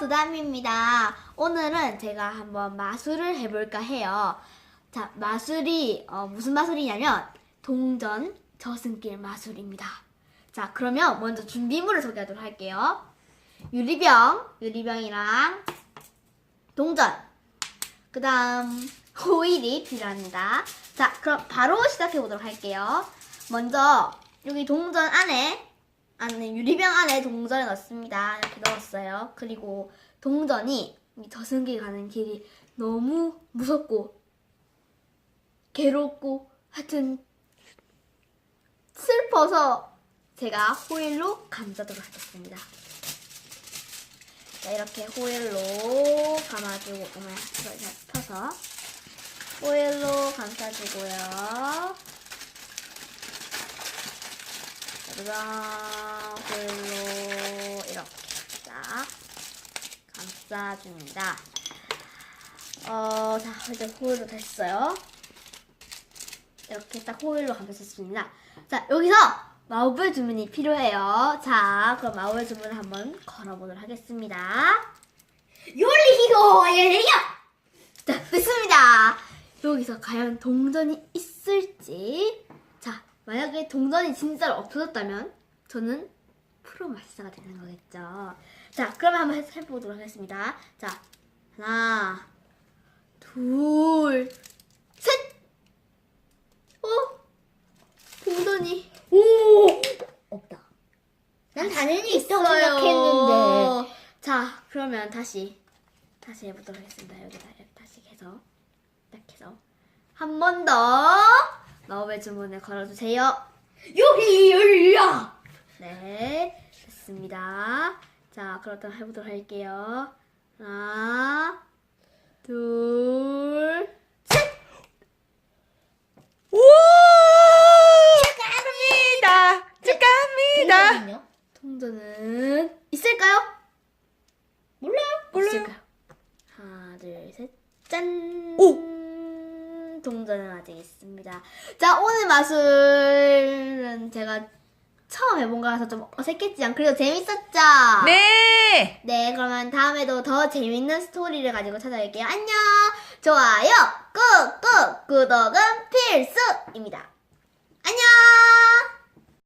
두담입니다. 오늘은 제가 한번 마술을 해볼까 해요. 자, 마술이 어, 무슨 마술이냐면 동전 저승길 마술입니다. 자, 그러면 먼저 준비물을 소개하도록 할게요. 유리병, 유리병이랑 동전, 그 다음 호일이 필요합니다. 자, 그럼 바로 시작해 보도록 할게요. 먼저 여기 동전 안에 안에 유리병 안에 동전을 넣습니다. 이렇게 넣었어요. 그리고 동전이 이 저승길 가는 길이 너무 무섭고 괴롭고 하여튼 슬퍼서 제가 호일로 감싸도록 하겠습니다. 자, 이렇게 호일로 감아주고, 어머, 이걸 잘 펴서 호일로 감싸주고요. 호일로 이렇게 딱 감싸줍니다. 어, 자, 이제 호일로 됐어요. 이렇게 딱 호일로 감쌌습니다. 자, 여기서 마법의 주문이 필요해요. 자, 그럼 마법의 주문을 한번 걸어보도록 하겠습니다. 요리히고 예리야 자, 됐습니다. 여기서 과연 동전이 있을지. 자, 만약에 동전이 진짜로 없어졌다면 저는 프로 마스터가 되는 거겠죠. 자, 그러면 한번 해- 해보도록 하겠습니다. 자, 하나, 둘, 셋! 어? 동전이 오 없다 난 당연히 있다고 생각했는데 자, 그러면 다시 다시 해보도록 하겠습니다. 여기다 다시 해서 딱 해서 한 번 더 마법의 주문을 걸어주세요. 요리 요리야 네, 됐습니다. 자, 그렇다면 해보도록 할게요. 하나, 둘, 축하합니다. 축하합니다. 동전은요? 동전은 있을까요? 몰라요 몰라요. 있을까요? 하나, 둘, 셋, 짠! 오! 동전은 아직 있습니다. 자, 오늘 마술은 제가 처음 해본 거라서 좀 어색했지만 그래도 재밌었죠? 네. 네, 그러면 다음에도 더 재밌는 스토리를 가지고 찾아올게요. 안녕! 좋아요, 꾹꾹, 구독은 필수입니다. 안녕!